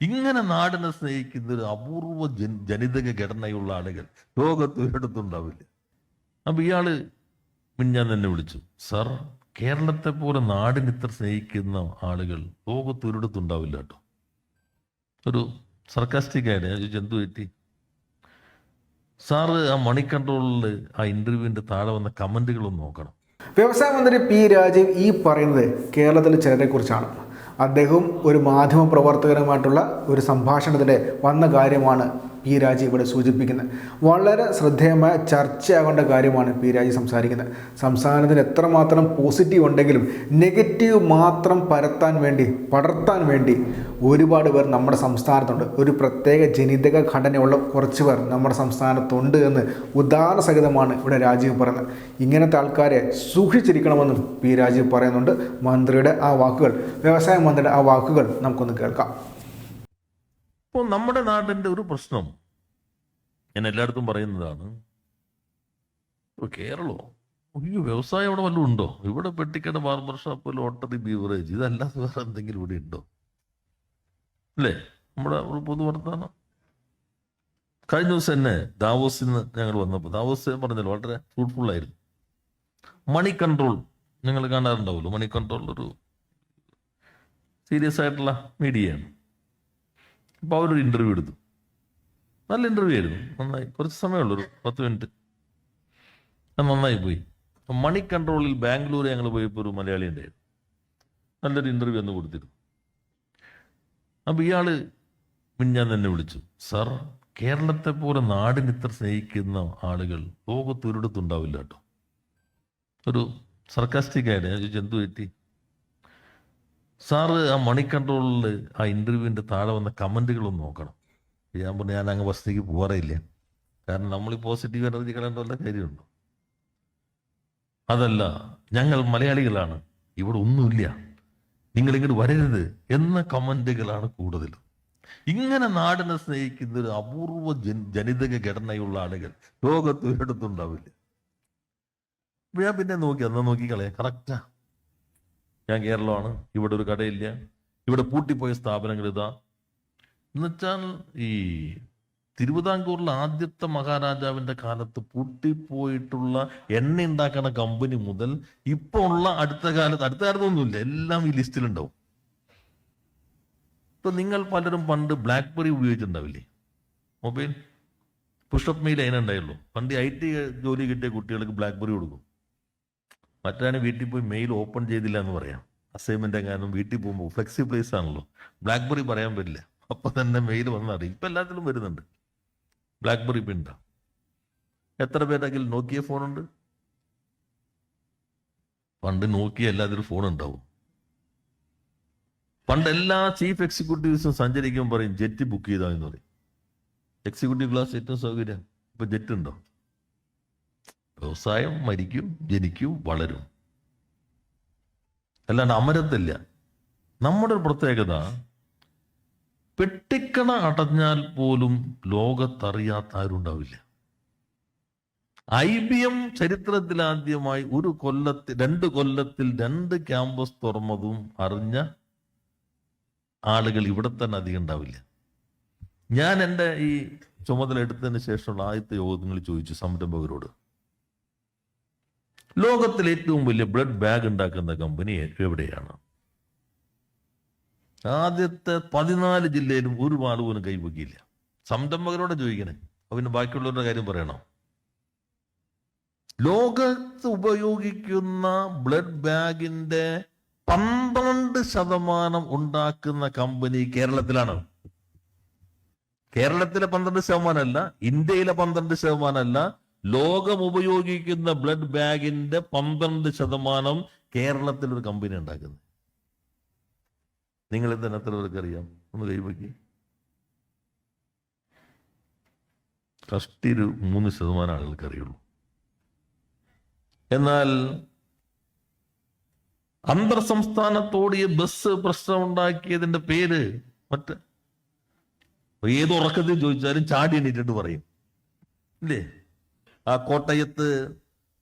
ഇങ്ങനെ നാടിനെ സ്നേഹിക്കുന്ന ഒരു അപൂർവ ജൻ ജനിതക ഘടനയുള്ള ആളുകൾ ലോകത്ത് ഒരിടത്തുണ്ടാവില്ല. അപ്പൊ ഇയാൾ മിഞ്ഞാൻ തന്നെ വിളിച്ചു സർ കേരളത്തെ പോലെ നാടിന് ഇത്ര സ്നേഹിക്കുന്ന ആളുകൾ ലോകത്ത് ഒരിടത്തുണ്ടാവില്ല കേട്ടോ ഒരു സർക്കാസ്റ്റിക് ആയിട്ട് ഞാൻ ചോദിച്ചു എന്തു പറ്റി? സാറ് ആ മണി ആ ഇന്റർവ്യൂവിന്റെ താഴെ വന്ന കമന്റുകളൊന്നും നോക്കണം. വ്യവസായ മന്ത്രി പി രാജീവ് ഈ പറയുന്നത് കേരളത്തിലെ ചിലരെക്കുറിച്ചാണ് അദ്ദേഹവും ഒരു മാധ്യമ പ്രവർത്തകനുമായിട്ടുള്ള ഒരു സംഭാഷണത്തിന്റെ വന്ന കാര്യമാണ് പി രാജി ഇവിടെ സൂചിപ്പിക്കുന്നത്. വളരെ ശ്രദ്ധേയമായ ചർച്ചയാകേണ്ട കാര്യമാണ് പി രാജി സംസാരിക്കുന്നത്. സംസ്ഥാനത്തിന് എത്രമാത്രം പോസിറ്റീവ് ഉണ്ടെങ്കിലും നെഗറ്റീവ് മാത്രം പരത്താൻ വേണ്ടി പടർത്താൻ വേണ്ടി ഒരുപാട് പേർ നമ്മുടെ സംസ്ഥാനത്തുണ്ട്. ഒരു പ്രത്യേക ജനിതക ഘടനയുള്ള കുറച്ച് പേർ നമ്മുടെ സംസ്ഥാനത്തുണ്ട് എന്ന് ഉദാഹരണസഹിതമാണ് ഇവിടെ രാജീവ് പറയുന്നത്. ഇങ്ങനത്തെ ആൾക്കാരെ സൂക്ഷിച്ചിരിക്കണമെന്നും പി രാജീവ് പറയുന്നുണ്ട്. മന്ത്രിയുടെ ആ വാക്കുകൾ വ്യവസായ മന്ത്രിയുടെ ആ വാക്കുകൾ നമുക്കൊന്ന് കേൾക്കാം. ഇപ്പോൾ നമ്മുടെ നാടിന്റെ ഒരു പ്രശ്നം ഞാൻ എല്ലായിടത്തും പറയുന്നതാണ് ഇപ്പോൾ കേരളോ? അയ്യോ വ്യവസായം അവിടെ വല്ലതും ഉണ്ടോ? ഇവിടെ പെട്ടിക്കട ബാർബർ ഷോപ്പ് ലോട്ടറി ബീവറേജ് ഇതല്ലാതെ വേറെ എന്തെങ്കിലും ഇവിടെ ഉണ്ടോ? അല്ലേ? നമ്മുടെ ഒരു പൊതുവർത്താനം കഴിഞ്ഞ ദിവസം തന്നെ ദാവോസിൽ നിന്ന് ഞങ്ങൾ വന്നപ്പോൾ ദാവോസ് പറഞ്ഞല്ലോ വളരെ ഫ്രൂട്ട്ഫുൾ ആയിരുന്നു. മണി കൺട്രോൾ നിങ്ങൾ കാണാറുണ്ടാവുമല്ലോ? മണി കൺട്രോൾ ഒരു സീരിയസ് ആയിട്ടുള്ള മീഡിയയാണ് അപ്പോൾ അവരൊരു ഇന്റർവ്യൂ എടുത്തു. നല്ല ഇന്റർവ്യൂ ആയിരുന്നു. നന്നായി. കുറച്ച് സമയമുള്ളൂ ഒരു പത്ത് മിനിറ്റ് അത് നന്നായി പോയി. മണി കൺട്രോളിൽ ബാംഗ്ലൂർ ഞങ്ങൾ പോയപ്പോൾ ഒരു മലയാളി ഉണ്ടായിരുന്നു. നല്ലൊരു ഇന്റർവ്യൂ അന്ന് കൊടുത്തിരുന്നു. അപ്പം ഇയാൾ മിഞ്ഞാൻ തന്നെ വിളിച്ചു. സാർ കേരളത്തെ പോലെ നാടിന് ഇത്ര സ്നേഹിക്കുന്ന ആളുകൾ ലോകത്ത് ഒരിടത്തുണ്ടാവില്ല കേട്ടോ ഒരു സർക്കാസ്റ്റിക് ആയിട്ട് ഞാൻ ചോദിച്ചു എന്തു പറ്റി? സാറ് ആ മണി കൺട്രോളിൽ ആ ഇന്റർവ്യൂവിന്റെ താഴെ വന്ന കമന്റുകളൊന്നും നോക്കണം. ഞാൻ പറഞ്ഞു ഞാൻ അങ്ങ് വസതിക്ക് പോകാറില്ല കാരണം നമ്മൾ ഈ പോസിറ്റീവ് എനർജി കളയേണ്ട വല്ല കാര്യമുണ്ടോ? അതല്ല ഞങ്ങൾ മലയാളികളാണ്. ഇവിടെ ഒന്നുമില്ല. നിങ്ങൾ ഇങ്ങോട്ട് വരരുത് എന്ന കമന്റുകളാണ് കൂടുതലും ഇങ്ങനെ നാടിനെ സ്നേഹിക്കുന്ന ഒരു അപൂർവ ജനിതക ഘടനയുള്ള ആളുകൾ ലോകത്ത് ഒരിടത്തുണ്ടാവില്ല ഞാൻ പിന്നെ നോക്കി അന്ന് നോക്കി കറക്റ്റാ ഞാൻ കേരളമാണ്. ഇവിടെ ഒരു കടയില്ല. ഇവിടെ പൂട്ടിപ്പോയ സ്ഥാപനങ്ങൾ ഇതാ. എന്നുവെച്ചാൽ ഈ തിരുവിതാംകൂറിലെ ആദ്യത്തെ മഹാരാജാവിന്റെ കാലത്ത് പൂട്ടിപ്പോയിട്ടുള്ള എണ്ണ ഉണ്ടാക്കുന്ന കമ്പനി മുതൽ ഇപ്പൊ ഉള്ള അടുത്ത കാലത്ത് അടുത്ത കാലത്തൊന്നുമില്ല. എല്ലാം ഈ ലിസ്റ്റിലുണ്ടാവും ഇപ്പൊ നിങ്ങൾ പലരും പണ്ട് ബ്ലാക്ക്ബെറി ഉപയോഗിച്ചിട്ടുണ്ടാവില്ലേ? മൊബൈൽ? പുഷപ്പ് മെയിൽ അതിനുണ്ടായുള്ളൂ പണ്ട് ഐ ടി ജോലി കിട്ടിയ കുട്ടികൾക്ക് ബ്ലാക്ക്ബെറി കൊടുക്കും. മറ്റാണ് വീട്ടിൽ പോയി മെയിൽ ഓപ്പൺ ചെയ്തില്ല എന്ന് പറയാം. അസൈൻമെന്റ് എങ്ങാനും വീട്ടിൽ പോകുമ്പോൾ ഫ്ലെക്സി പ്ലേസ് ആണല്ലോ. ബ്ലാക്ക്ബെറി പറയാൻ പറ്റില്ല. അപ്പം തന്നെ മെയിൽ വന്നറിയും ഇപ്പം എല്ലാത്തിലും വരുന്നുണ്ട്. ബ്ലാക്ക്ബെറി പിണ്ട എത്ര പേരെങ്കിൽ നോക്കിയ ഫോണുണ്ട്? പണ്ട് നോക്കിയ എല്ലാത്തിലും ഫോൺ ഉണ്ടാവും പണ്ട് എല്ലാ ചീഫ് എക്സിക്യൂട്ടീവ്സും സഞ്ചരിക്കുമ്പോൾ പറയും ജെറ്റ് ബുക്ക് ചെയ്താൽ എന്ന് പറയും. എക്സിക്യൂട്ടീവ് ക്ലാസ് ഏറ്റവും സൗകര്യം. ഇപ്പം ജെറ്റ് ഉണ്ടോ? വ്യവസായം മരിക്കും ജനിക്കും വളരും. അല്ലാണ്ട് അമരത്തില്ല. നമ്മുടെ ഒരു പ്രത്യേകത പെട്ടിക്കണ അടഞ്ഞാൽ പോലും ലോകത്തറിയാത്ത ആരുണ്ടാവില്ല. ഐ ബി എം ചരിത്രത്തിലാദ്യമായി ഒരു കൊല്ലത്തിൽ രണ്ട് കൊല്ലത്തിൽ രണ്ട് ക്യാമ്പസ് തുറന്നതും അറിഞ്ഞ ആളുകൾ ഇവിടെ തന്നെ അധികം ഉണ്ടാവില്ല. ഞാൻ എന്റെ ഈ ചുമതല എടുത്തതിന് ശേഷമുള്ള ആദ്യത്തെ യോഗത്തിൽ ചോദിച്ചു സംരംഭകരോട്. ലോകത്തിൽ ഏറ്റവും വലിയ ബ്ലഡ് ബാഗ് ഉണ്ടാക്കുന്ന കമ്പനി എവിടെയാണ്? ആദ്യത്തെ പതിനാല് ജില്ലയിലും ഒരു പാട് പോലും കൈവക്കിയില്ല. സംരംഭകരോടെ ചോദിക്കണേ. പിന്നെ ബാക്കിയുള്ളവരുടെ കാര്യം പറയണോ? ലോകത്ത് ഉപയോഗിക്കുന്ന ബ്ലഡ് ബാഗിന്റെ പന്ത്രണ്ട് ശതമാനം ഉണ്ടാക്കുന്ന കമ്പനി കേരളത്തിലാണ്. കേരളത്തിലെ പന്ത്രണ്ട് ശതമാനമല്ല ഇന്ത്യയിലെ പന്ത്രണ്ട് ശതമാനമല്ല ലോകം ഉപയോഗിക്കുന്ന ബ്ലഡ് ബാഗിന്റെ പന്ത്രണ്ട് ശതമാനം കേരളത്തിൽ ഒരു കമ്പനി ഉണ്ടാക്കുന്നത്. നിങ്ങൾ എന്തിനാ അറിയാം ഒന്ന് കൈവക്കി കഷ്ടി ഒരു മൂന്ന് ശതമാനം ആളുകൾക്ക് അറിയുള്ളൂ. എന്നാൽ അന്തർ സംസ്ഥാനത്തോട് ഈ ബസ് പ്രശ്നം ഉണ്ടാക്കിയതിന്റെ പേര് മറ്റ് ഏത് ഉറക്കത്തിൽ ചോദിച്ചാലും ചാടി എണീറ്റിട്ട് പറയും. ഇല്ലേ? ആ കോട്ടയത്ത്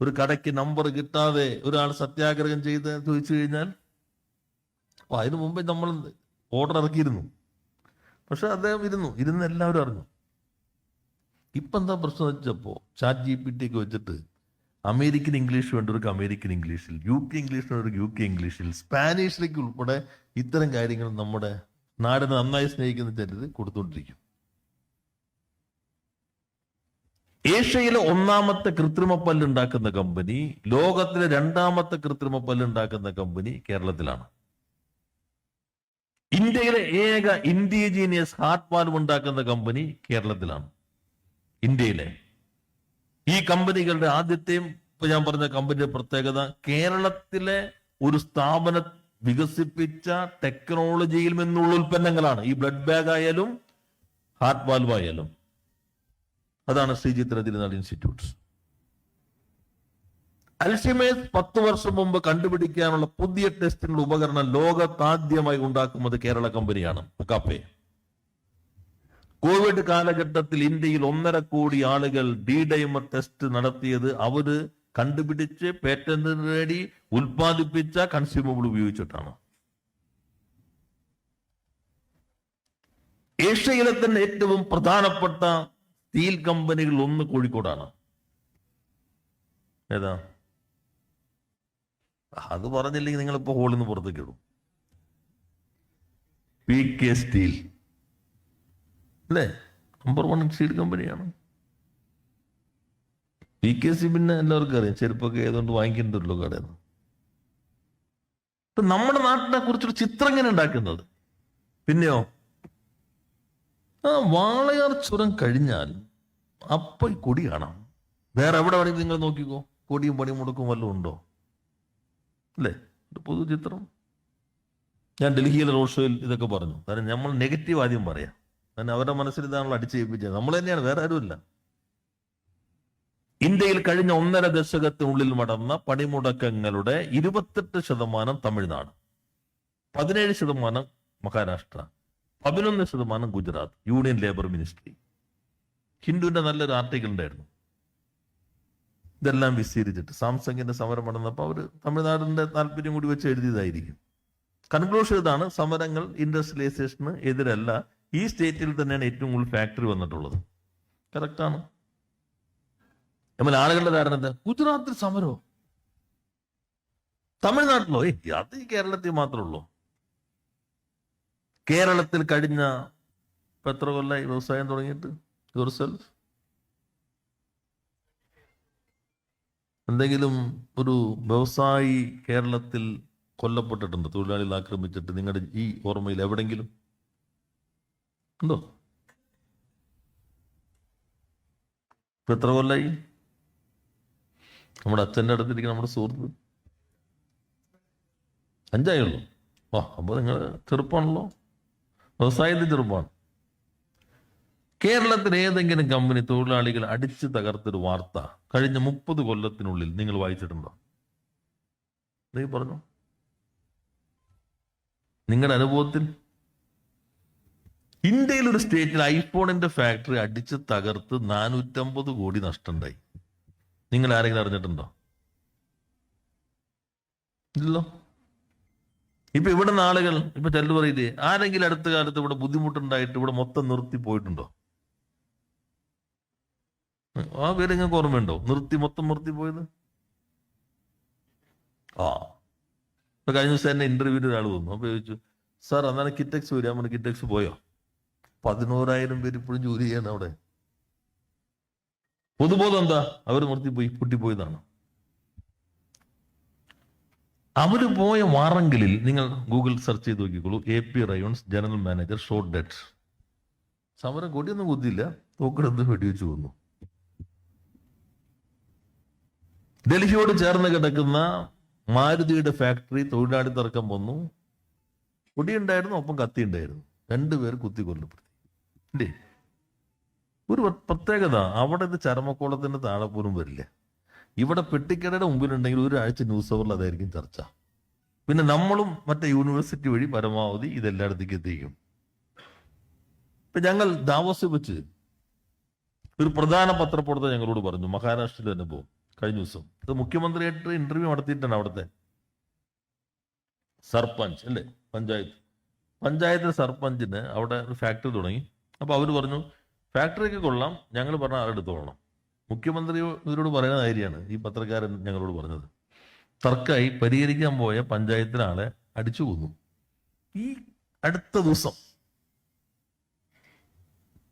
ഒരു കടയ്ക്ക് നമ്പർ കിട്ടാതെ ഒരാൾ സത്യാഗ്രഹം ചെയ്ത് ചോദിച്ചു കഴിഞ്ഞാൽ അപ്പൊ അതിനു മുമ്പേ നമ്മൾ ഓർഡർ ഇറക്കിയിരുന്നു. പക്ഷെ അദ്ദേഹം ഇരുന്നു. ഇരുന്ന് എല്ലാവരും അറിഞ്ഞു. ഇപ്പം എന്താ പ്രശ്നം വെച്ചപ്പോ ചാറ്റ് ജി പി ടി ഒക്കെ വെച്ചിട്ട് അമേരിക്കൻ ഇംഗ്ലീഷ് വേണ്ടവർക്ക് അമേരിക്കൻ ഇംഗ്ലീഷിൽ യു കെ ഇംഗ്ലീഷ് വേണ്ടവർക്ക് യു കെ ഇംഗ്ലീഷിൽ സ്പാനിഷിലേക്ക് ഉൾപ്പെടെ ഇത്തരം കാര്യങ്ങൾ നമ്മുടെ നാടിനെ നന്നായി സ്നേഹിക്കുന്ന ചരിത് കൊടുത്തുകൊണ്ടിരിക്കും. ഏഷ്യയിലെ ഒന്നാമത്തെ കൃത്രിമ പല്ലുണ്ടാക്കുന്ന കമ്പനി ലോകത്തിലെ രണ്ടാമത്തെ കൃത്രിമ പല്ലുണ്ടാക്കുന്ന കമ്പനി കേരളത്തിലാണ്. ഇന്ത്യയിലെ ഏക ഇൻഡിജീനിയസ് ഹാർട്ട് വാൽവ് ഉണ്ടാക്കുന്ന കമ്പനി കേരളത്തിലാണ്. ഇന്ത്യയിലെ. ഈ കമ്പനികളുടെ ആദ്യത്തെയും ഇപ്പൊ ഞാൻ പറഞ്ഞ കമ്പനിയുടെ പ്രത്യേകത കേരളത്തിലെ ഒരു സ്ഥാപന വികസിപ്പിച്ച ടെക്നോളജിയിൽ നിന്നുള്ള ഉൽപ്പന്നങ്ങളാണ്. ഈ ബ്ലഡ് ബാഗ് ആയാലും ഹാർട്ട് വാൽവ് ആയാലും. അതാണ് ശ്രീചിത്ര തിരുനാൾ ഇൻസ്റ്റിറ്റ്യൂട്ട്സ്. അൽഷിമേസ് പത്ത് വർഷം മുമ്പ് കണ്ടുപിടിക്കാനുള്ള പുതിയ ടെസ്റ്റിനുള്ള ഉപകരണം ലോകത്താദ്യമായി ഉണ്ടാക്കുന്നത് കേരള കമ്പനിയാണ്. അക്കാപ്പെ കോവിഡ് കാലഘട്ടത്തിൽ ഇന്ത്യയിൽ ഒന്നര കോടി ആളുകൾ ഡി ഡൈമർ ടെസ്റ്റ് നടത്തിയത് അവർ കണ്ടുപിടിച്ച് പേറ്റന്റ് നേടി ഉൽപ്പാദിപ്പിച്ച കൺസ്യൂമബിൾ ഉപയോഗിച്ചിട്ടാണ്. ഏഷ്യയിലെ തന്നെ ഏറ്റവും പ്രധാനപ്പെട്ട സ്റ്റീൽ കമ്പനികൾ ഒന്ന് കോഴിക്കോടാണ്. ഏതാ? അത് പറഞ്ഞില്ലെങ്കിൽ നിങ്ങൾ ഇപ്പൊ ഹോളിൽ നിന്ന് പുറത്തേക്ക് ഇടും. പി കെ സ്റ്റീൽ അല്ലേ? നമ്പർ വൺ സ്റ്റീൽ കമ്പനിയാണ് പി കെ സി പിന്നെ എല്ലാവർക്കും അറിയാം. ചെരുപ്പൊക്കെ ഏതുകൊണ്ട് വാങ്ങിക്കുന്നുണ്ടല്ലോ കടയിൽ നിന്ന് നമ്മുടെ നാട്ടിനെ കുറിച്ചൊരു ചിത്രം എങ്ങനെ ഉണ്ടാക്കുന്നത്. പിന്നെയോ? ആ വാളയാർ ചുരം കഴിഞ്ഞാൽ അപ്പോൾ കൊടി കാണാം. വേറെ എവിടെ വേണമെങ്കിൽ നിങ്ങൾ നോക്കിക്കോ. കൊടിയും പണിയും മുടക്കും വല്ലതും ഉണ്ടോ? അല്ലേ? പൊതു ചിത്രം ഞാൻ ഡൽഹിയിലെ റോഡ് ഷോയിൽ ഇതൊക്കെ പറഞ്ഞു. കാരണം നമ്മൾ നെഗറ്റീവ് ആദ്യം പറയാം. കാരണം അവരുടെ മനസ്സിൽ ഇതാണല്ലോ അടിച്ചേൽപ്പിച്ചത്. നമ്മൾ തന്നെയാണ് വേറെ ആരുമില്ല. ഇന്ത്യയിൽ കഴിഞ്ഞ ഒന്നര ദശകത്തിനുള്ളിൽ നടന്ന പണിമുടക്കങ്ങളുടെ ഇരുപത്തെട്ട് ശതമാനം തമിഴ്നാട് പതിനേഴ് ശതമാനം മഹാരാഷ്ട്ര. പതിനൊന്ന് ശതമാനം ഗുജറാത്ത് യൂണിയൻ ലേബർ മിനിസ്ട്രി. ഹിന്ദുവിന്റെ നല്ലൊരു ആർട്ടിക്കിൾ ഉണ്ടായിരുന്നു. ഇതെല്ലാം വിസ്തീരിച്ചിട്ട് സാംസങ്ങിന്റെ സമരം നടന്നപ്പോൾ അവർ തമിഴ്നാടിന്റെ താല്പര്യം കൂടി വെച്ച് എഴുതിയതായിരിക്കും. കൺക്ലൂഷൻ ഇതാണ് സമരങ്ങൾ ഇൻഡസ്ട്രിയലൈസേഷന് എതിരല്ല. ഈ സ്റ്റേറ്റിൽ തന്നെയാണ് ഏറ്റവും കൂടുതൽ ഫാക്ടറി വന്നിട്ടുള്ളത്. കറക്റ്റാണ് നമ്മൾ ആളുകളുടെ ധാരണ എന്താ? ഗുജറാത്തിൽ സമരമോ തമിഴ്നാട്ടിലോ? ഏ അത് ഈ കേരളത്തിൽ മാത്രമേ ഉള്ളൂ. കേരളത്തിൽ കഴിഞ്ഞ എത്ര കൊല്ലായി വ്യവസായം തുടങ്ങിയിട്ട്? യുവർ എന്തെങ്കിലും ഒരു വ്യവസായി കേരളത്തിൽ കൊല്ലപ്പെട്ടിട്ടുണ്ട് തൊഴിലാളികൾ ആക്രമിച്ചിട്ട്. നിങ്ങളുടെ ഈ ഓർമ്മയിൽ എവിടെങ്കിലും? ഉണ്ടോ? ഇപ്പൊ എത്ര കൊല്ലായി നമ്മുടെ അച്ഛന്റെ അടുത്തിരിക്കുന്ന നമ്മുടെ സുഹൃത്ത്? അഞ്ചായുള്ളൂ ഓ അപ്പൊ നിങ്ങൾ ചെറുപ്പമാണല്ലോ. വ്യവസായത്തിൽ ചെറുപ്പമാണ് കേരളത്തിലെ ഏതെങ്കിലും കമ്പനി തൊഴിലാളികൾ അടിച്ചു തകർത്തൊരു വാർത്ത കഴിഞ്ഞ മുപ്പത് കൊല്ലത്തിനുള്ളിൽ നിങ്ങൾ വായിച്ചിട്ടുണ്ടോ? നീ പറഞ്ഞു? നിങ്ങളുടെ അനുഭവത്തിൽ? ഇന്ത്യയിൽ ഒരു സ്റ്റേറ്റിൽ ഐഫോണിന്റെ ഫാക്ടറി അടിച്ച് തകർത്ത് നാനൂറ്റമ്പത് കോടി നഷ്ടമുണ്ടായി നിങ്ങൾ ആരെങ്കിലും അറിഞ്ഞിട്ടുണ്ടോ? ഇല്ലല്ലോ. ഇപ്പൊ ഇവിടെ ആളുകൾ ഇപ്പൊ ചെല്ലു പറയില്ലേ ആരെങ്കിലും അടുത്ത കാലത്ത് ഇവിടെ ബുദ്ധിമുട്ടുണ്ടായിട്ട് ഇവിടെ മൊത്തം നിർത്തി പോയിട്ടുണ്ടോ? ആ പേര് നിങ്ങൾക്ക് ഓർമ്മയുണ്ടോ? നിർത്തി മൊത്തം നിർത്തി പോയത്? ആ. ഇപ്പൊ കഴിഞ്ഞ ദിവസം എന്നെ ഇന്റർവ്യൂവിൽ ഒരാൾ വന്നു. അപ്പൊ ചോദിച്ചു സാർ അന്നാണ് കിറ്റക്സ് വരിക. നമ്മുടെ കിറ്റക്സ് പോയോ? പതിനോരായിരം പേര് ഇപ്പോഴും ജോലി ചെയ്യാണ് അവിടെ. പൊതുബോധം എന്താ? അവർ നിർത്തിപ്പോയി പൊട്ടിപ്പോയതാണ്. അവർ പോയ വാറങ്കലിൽ നിങ്ങൾ ഗൂഗിൾ സെർച്ച് ചെയ്ത് നോക്കിക്കോളൂ. A P rayons general manager short debt സമരം കൊടിയൊന്നും കുത്തിയില്ല. തോക്കെടുത്ത് വെടിവെച്ച് കൊന്നു. ഡൽഹിയോട് ചേർന്ന് കിടക്കുന്ന മാരുതിയുടെ ഫാക്ടറി തൊഴിലാളി തർക്കം വന്നു. കൊടിയുണ്ടായിരുന്നു ഒപ്പം കത്തി ഉണ്ടായിരുന്നു രണ്ടുപേർ കുത്തി കൊല്ലപ്പെടുത്തി. ഒരു പ്രത്യേകത അവിടെ ഇത് ചരമക്കോളത്തിന്റെ താഴെ പോലും വരില്ല. ഇവിടെ പെട്ടിക്കടയുടെ മുമ്പിലുണ്ടെങ്കിൽ ഒരാഴ്ച ന്യൂസ് അവറിൽ അതായിരിക്കും ചർച്ച. പിന്നെ നമ്മളും മറ്റേ യൂണിവേഴ്സിറ്റി വഴി പരമാവധി ഇതെല്ലായിടത്തേക്ക് എത്തിക്കും. ഇപ്പൊ ഞങ്ങൾ ദാവോസ് വെച്ച് ഒരു പ്രധാന പത്രപ്രവർത്തകർ ഞങ്ങളോട് പറഞ്ഞു. മഹാരാഷ്ട്രയിൽ തന്നെ പോകും. കഴിഞ്ഞ ദിവസം. ഇത് മുഖ്യമന്ത്രിയായിട്ട് ഇന്റർവ്യൂ നടത്തിയിട്ടാണ് അവിടുത്തെ സർപഞ്ച് അല്ലേ? പഞ്ചായത്ത്. പഞ്ചായത്തിലെ സർപഞ്ചിന് അവിടെ ഒരു ഫാക്ടറി തുടങ്ങി. അപ്പോൾ അവർ പറഞ്ഞു ഫാക്ടറിക്ക് കൊള്ളാം. ഞങ്ങൾ പറഞ്ഞ ആളെടുത്തോളണം മുഖ്യമന്ത്രി ഇവരോട് പറയുന്ന കാര്യമാണ് ഈ പത്രക്കാരൻ ഞങ്ങളോട് പറഞ്ഞത്. തർക്കായി പരിഹരിക്കാൻ പോയ പഞ്ചായത്തിനാളെ അടിച്ചു കൊന്നു. ഈ അടുത്ത ദിവസം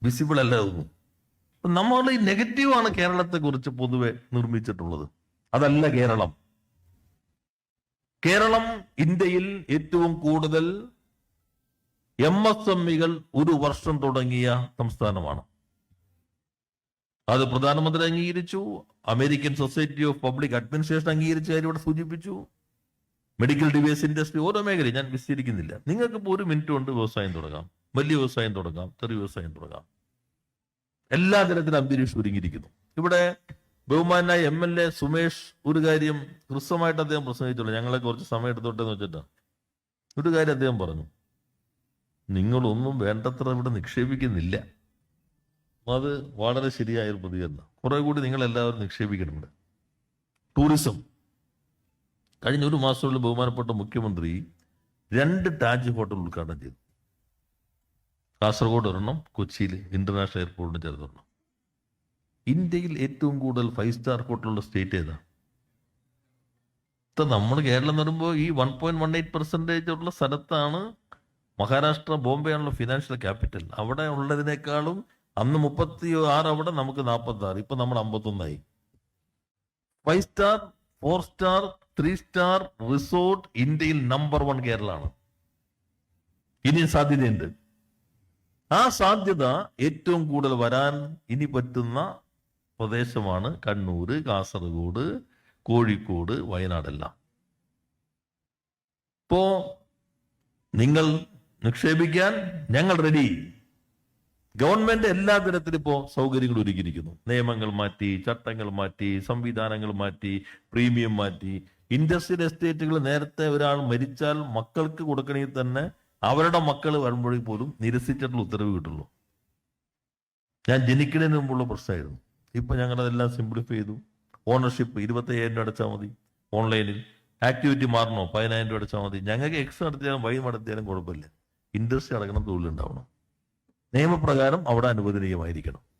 വിസിബിൾ അല്ല അപ്പൊ നമ്മൾ ഈ നെഗറ്റീവാണ് കേരളത്തെ കുറിച്ച് പൊതുവെ നിർമ്മിച്ചിട്ടുള്ളത്. അതല്ല കേരളം. കേരളം ഇന്ത്യയിൽ ഏറ്റവും കൂടുതൽ എം എസ് എം ഇകൾ ഒരു വർഷം തുടങ്ങിയ സംസ്ഥാനമാണ്. അത് പ്രധാനമന്ത്രി അംഗീകരിച്ചു. American society of public administration അംഗീകരിച്ച കാര്യം ഇവിടെ സൂചിപ്പിച്ചു. മെഡിക്കൽ ഡിവൈസ് ഇൻഡസ്ട്രി ഓരോ മേഖലയും ഞാൻ വിസ്തരിക്കുന്നില്ല. നിങ്ങൾക്ക് ഇപ്പോൾ ഒരു മിനിറ്റ് കൊണ്ട് വ്യവസായം തുടങ്ങാം. വലിയ വ്യവസായം തുടങ്ങാം. ചെറിയ വ്യവസായം തുടങ്ങാം. എല്ലാ തരത്തിലും അന്തരീക്ഷം ഒരുങ്ങിയിരിക്കുന്നു. ഇവിടെ ബഹുമാനായ എം എൽ എ സുമേഷ് ഒരു കാര്യം ഹൃസ്വമായിട്ട് അദ്ദേഹം പ്രസംഗിച്ചുള്ളൂ ഞങ്ങളെ കുറച്ച് സമയം എടുത്തോട്ടെ എന്ന് വെച്ചിട്ട്. ഒരു കാര്യം അദ്ദേഹം പറഞ്ഞു. നിങ്ങളൊന്നും വേണ്ടത്ര ഇവിടെ നിക്ഷേപിക്കുന്നില്ല. അത് വളരെ ശരിയായ ഒരു പ്രതികരണം. കുറെ കൂടി നിങ്ങൾ എല്ലാവരും നിക്ഷേപിക്കുന്നുണ്ട്. ടൂറിസം കഴിഞ്ഞ ഒരു മാസമുള്ള ബഹുമാനപ്പെട്ട മുഖ്യമന്ത്രി രണ്ട് താജ് ഹോട്ടൽ ഉദ്ഘാടനം ചെയ്തു. കാസർഗോഡ് ഒരെണ്ണം കൊച്ചിയിൽ ഇന്റർനാഷണൽ എയർപോർട്ടിന് ചേർത്തൊരെണ്ണം ഇന്ത്യയിൽ ഏറ്റവും കൂടുതൽ ഫൈവ് സ്റ്റാർ ഹോട്ടലുള്ള സ്റ്റേറ്റ് ഏതാ? ഇപ്പൊ നമ്മൾ കേരളം എന്ന് പറയുമ്പോൾ ഈ one point one eight percentage ഉള്ള സ്ഥലത്താണ് മഹാരാഷ്ട്ര ബോംബെ ആണല്ലോ ഫിനാൻഷ്യൽ ക്യാപിറ്റൽ അവിടെ ഉള്ളതിനേക്കാളും അന്ന് മുപ്പത്തി ആറ് അവിടെ നമുക്ക് നാൽപ്പത്തി ആറ് ഇപ്പൊ നമ്മൾ അമ്പത്തൊന്നായി. Five star four star three star resort ഇന്ത്യയിൽ നമ്പർ വൺ കേരളമാണ്. ഇനിയും സാധ്യതയുണ്ട്. ആ സാധ്യത ഏറ്റവും കൂടുതൽ വരാൻ ഇനി പറ്റുന്ന പ്രദേശമാണ് കണ്ണൂര് കാസർഗോഡ് കോഴിക്കോട് വയനാടെല്ലാം. ഇപ്പോ നിങ്ങൾ നിക്ഷേപിക്കാൻ ഞങ്ങൾ റെഡി ഗവൺമെന്റ് എല്ലാ തരത്തിലും ഇപ്പോ സൗകര്യങ്ങൾ ഒരുക്കിയിരിക്കുന്നു. നിയമങ്ങൾ മാറ്റി ചട്ടങ്ങൾ മാറ്റി സംവിധാനങ്ങൾ മാറ്റി പ്രീമിയം മാറ്റി. ഇൻഡസ്ട്രിയൽ എസ്റ്റേറ്റുകൾ നേരത്തെ ഒരാൾ മരിച്ചാൽ മക്കൾക്ക് കൊടുക്കണമെങ്കിൽ തന്നെ അവരുടെ മക്കൾ വരുമ്പോഴേ പോലും നിരസിച്ചിട്ടുള്ള ഉത്തരവ് കിട്ടുള്ളൂ. ഞാൻ ജനിക്കുന്നതിന് മുമ്പുള്ള പ്രശ്നമായിരുന്നു. ഇപ്പൊ ഞങ്ങൾ അതെല്ലാം സിംപ്ലിഫൈ ചെയ്തു. ഓണർഷിപ്പ് ഇരുപത്തി അയ്യായിരം രൂപ അടച്ചാൽ മതി. ഓൺലൈനിൽ ആക്ടിവിറ്റി മാറണോ? പതിനായിരം രൂപ അടച്ചാൽ മതി. ഞങ്ങൾക്ക് എക്സ് നടത്തിയാലും വൈ നടത്തിയാലും കുഴപ്പമില്ല. ഇൻഡസ്ട്രി അടക്കണം തൊഴിലുണ്ടാവണം. നിയമപ്രകാരം അവിടെ അനുവദനീയമായിരിക്കണം.